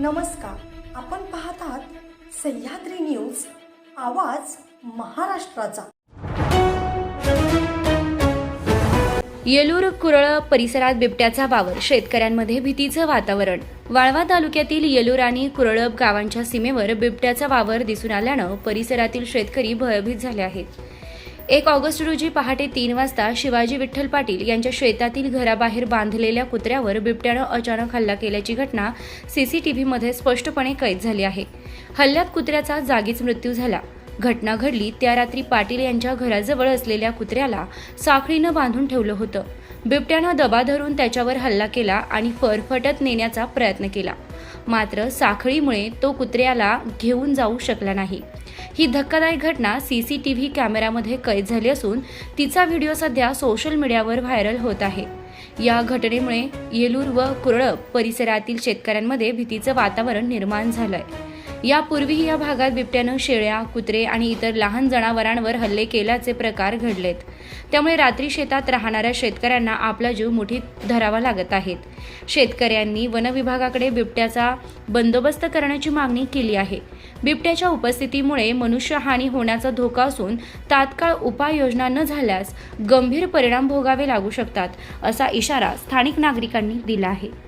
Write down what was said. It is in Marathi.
नमस्कार. आपण पाहतात सह्याद्री न्यूज आवाज महाराष्ट्राचा. येलूर कुरळ परिसरात बिबट्याचा वावर शेतकऱ्यांमध्ये भीतीचं वातावरण. वाळवा तालुक्यातील येलूर आणि कुरळप गावांच्या सीमेवर बिबट्याचा वावर दिसून आल्यानं परिसरातील शेतकरी भयभीत झाले आहेत. एक ऑगस्ट रोजी पहाटे तीन वाजता शिवाजी विठ्ठल पाटील यांच्या शेतातील घराबाहेर बांधलेल्या कुत्र्यावर बिबट्यानं अचानक हल्ला केल्याची घटना सीसीटीव्हीमध्ये स्पष्टपणे कैद झाली आहे. हल्ल्यात कुत्र्याचा जागीच मृत्यू झाला. घटना घडली त्या रात्री पाटील यांच्या घराजवळ असलेल्या कुत्र्याला साखळीनं बांधून ठेवलं होतं. बिबट्यानं दबा धरून त्याच्यावर हल्ला केला आणि फरफटत नेण्याचा प्रयत्न केला. मात्र साखळीमुळे तो कुत्र्याला घेऊन जाऊ शकला नाही. ही धक्कादायक घटना सी सी टी व्ही कॅमेऱ्यामध्ये कैद झाली असून तिचा व्हिडिओ सध्या सोशल मीडियावर व्हायरल होत आहे. या घटनेमुळे येलूर व कुरळप परिसरातील शेतकऱ्यांमध्ये भीतीचं वातावरण निर्माण झालं आहे यापूर्वीही या भागात बिबट्यानं शेळ्या कुत्रे आणि इतर लहान जनावरांवर हल्ले केल्याचे प्रकार घडलेत. त्यामुळे रात्री शेतात राहणाऱ्या शेतकऱ्यांना आपला जीव मुठीत धरावा लागत आहेत. शेतकऱ्यांनी वनविभागाकडे बिबट्याचा बंदोबस्त करण्याची मागणी केली आहे. बिबट्याच्या उपस्थितीमुळे मनुष्यहानी होण्याचा धोका असून तात्काळ उपाययोजना न झाल्यास गंभीर परिणाम भोगावे लागू शकतात असा इशारा स्थानिक नागरिकांनी दिला आहे.